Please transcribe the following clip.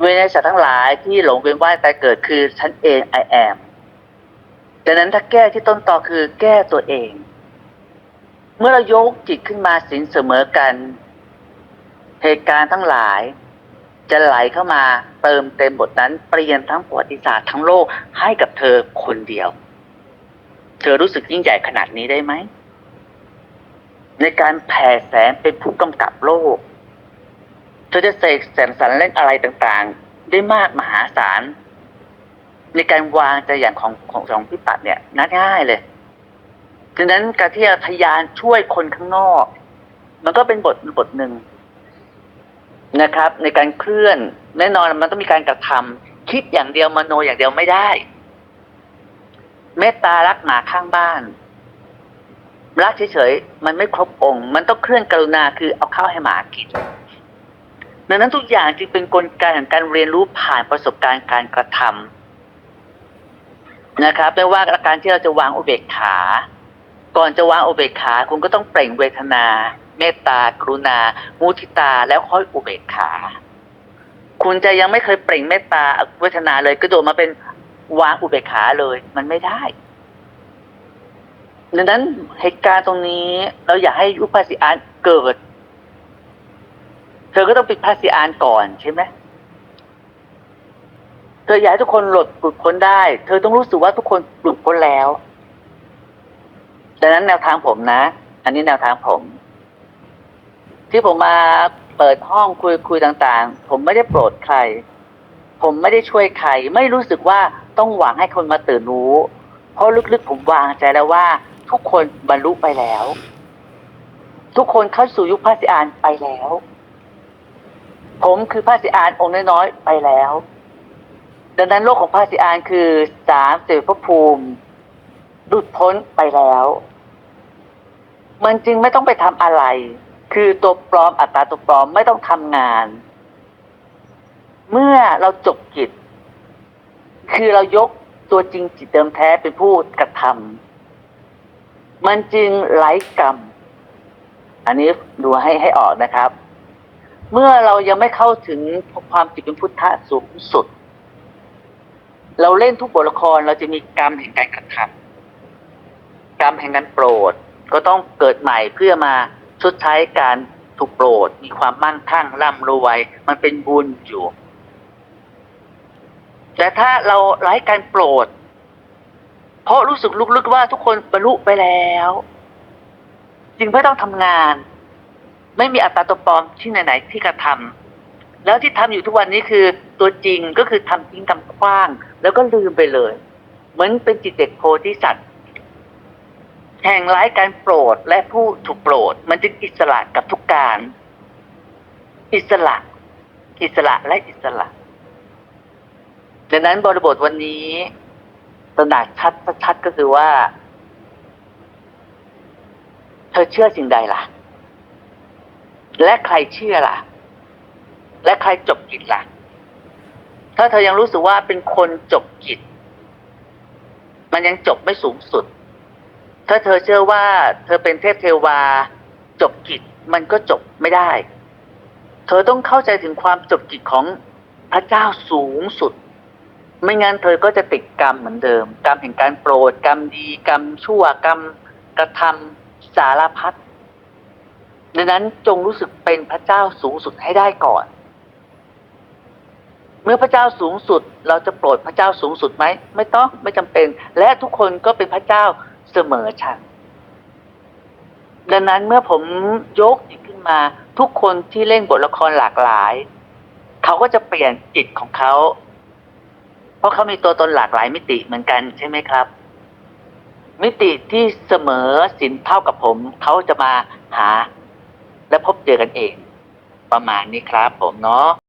เวไนสัตว์ทั้งหลายที่หลงเวียนว่ายตายเกิดคือฉันเอง I am ดังนั้นถ้าแก้ที่ต้นตอคือแก้ตัวเอง เมื่อเรายกจิตขึ้นมาสินเสมอกัน เหตุการณ์ทั้งหลาย จะไหลเข้ามาเติมเต็มบทนั้นเปลี่ยนทั้งประวัติศาสตร์ทั้งโลกให้กับเธอคนเดียว เธอรู้สึกยิ่งใหญ่ขนาดนี้ได้ไหม ในการแผ่แสงเป็นผู้กำกับโลก เธอจะเสกแสงสรรเล่นอะไรต่างๆ ได้มากมหาศาล ในการวางใจอย่างของของของพี่ปัดเนี่ยง่ายเลยดังนั้นการที่จะทยานช่วยคนข้างนอก มันก็เป็นบทบทหนึ่งนะครับ ในการเคลื่อนแน่นอนมันต้องมีการกระทำคิดอย่างเดียวมโนอย่างเดียวไม่ได้ เมตตารักหมาข้างบ้าน รักเฉยๆมันไม่ครบองค์ มันต้องเคลื่อนกรุณาคือเอาข้าวให้หมากิน ดังนั้นทุกอย่างจึงเป็นกลไกของการเรียนรู้ผ่านประสบการณ์การกระทำนะครับไม่ว่าการที่เราจะวางอุเบกขา ก่อนจะวางอุเบกขา คุณก็ต้องเปล่งเวทนา เมตตากรุณา มุทิตาแล้วค่อยอุเบกขา คุณจะยังไม่เคยเปล่งเมตตาเวทนาเลยกระโดดมาเป็นวางอุเบกขาเลย มันไม่ได้ดังนั้นเหตุการณ์ตรงนี้เราอยากให้ยุคภาษีอานเกิด เธอก็ต้องเป็นภาษีอานก่อนใช่ไหมเธออยากให้ทุกคนหลุดหลุดพ้นได้ เธอต้องรู้สึกว่าทุกคนหลุดพ้นแล้วดังนั้นแนวทางผมนะ อันนี้แนวทางผม ที่ผมมาเปิดห้องคุยคุยต่างๆ ผมไม่ได้โปรดใคร ผมไม่ได้ช่วยใคร ไม่รู้สึกว่าต้องหวังให้คนมาตื่นรู้ เพราะลึกๆผมวางใจแล้วว่า ทุกคนบรรลุไปแล้ว ทุกคนเข้าสู่ยุคพระสิอานไปแล้ว ผมคือพระสิอานองค์น้อยๆไปแล้ว ดังนั้นโลกของพระสิอานคือสามเสพระภูมิหลุดพ้นไปแล้ว มันจึงไม่ต้องไปทำอะไร คือตัวปลอมอัตตาตัวปลอมไม่ต้องทำงาน เมื่อเราจบกิจ คือเรายกตัวจริงจิตเดิมแท้เป็นผู้กระทำมันจึงไร้กรรม อันนี้ดูให้ให้ออกนะครับ เมื่อเรายังไม่เข้าถึงความจิตเป็นพุทธะสูงสุด เราเล่นทุกบทละครเราจะมีกรรมแห่งการกระทำกรรมแห่งการโปรด ก็ต้องเกิดใหม่เพื่อมาชดใช้การถูกโปรด มีความมั่งคั่งร่ำรวยมันเป็นบุญอยู่ แต่ถ้าเราไร้การโปรด เพราะรู้สึกลึกๆว่าทุกคนบรรลุไปแล้ว จึงไม่ต้องทำงาน ไม่มีอัตราตัวปลอมที่ไหนๆที่กระทำแล้วที่ทำอยู่ทุกวันนี้คือตัวจริงก็คือทำจริงทำกว้าง แล้วก็ลืมไปเลย เหมือนเป็นจิตเด็กโพธิสัตว์แห่งไร้การโปรดและผู้ถูกโปรด มันจึงอิสระกับทุกการ อิสระ อิสระและอิสระดังนั้นบริบทวันนี้ตระหนักชัดชัดก็คือว่า เธอเชื่อสิ่งใดล่ะ และใครเชื่อล่ะ และใครจบกิจล่ะ ถ้าเธอยังรู้สึกว่าเป็นคนจบกิจ มันยังจบไม่สูงสุด ถ้าเธอเชื่อว่า เธอเป็นเทพเทวา จบกิจมันก็จบไม่ได้ เธอต้องเข้าใจถึงความจบกิจของพระเจ้าสูงสุด ไม่งั้นเธอก็จะติดกรรมเหมือนเดิม กรรมแห่งการโปรด กรรมดี กรรมชั่ว กรรมกระทำสารพัด ดังนั้นจงรู้สึกเป็นพระเจ้าสูงสุดให้ได้ก่อน เมื่อพระเจ้าสูงสุดเราจะโปรดพระเจ้าสูงสุดไหมไม่ต้องไม่จำเป็น และทุกคนก็เป็นพระเจ้าเสมอฉัน ดังนั้นเมื่อผมยกจิตขึ้นมา ทุกคนที่เล่นบทละครหลากหลาย เขาก็จะเปลี่ยนจิตของเขา เพราะเขามีตัวตนหลากหลายมิติเหมือนกันใช่ไหมครับมิติที่เสมอสินเท่ากับผม เขาจะมาหา เจอกันเอง ประมาณนี้ครับผมเนาะ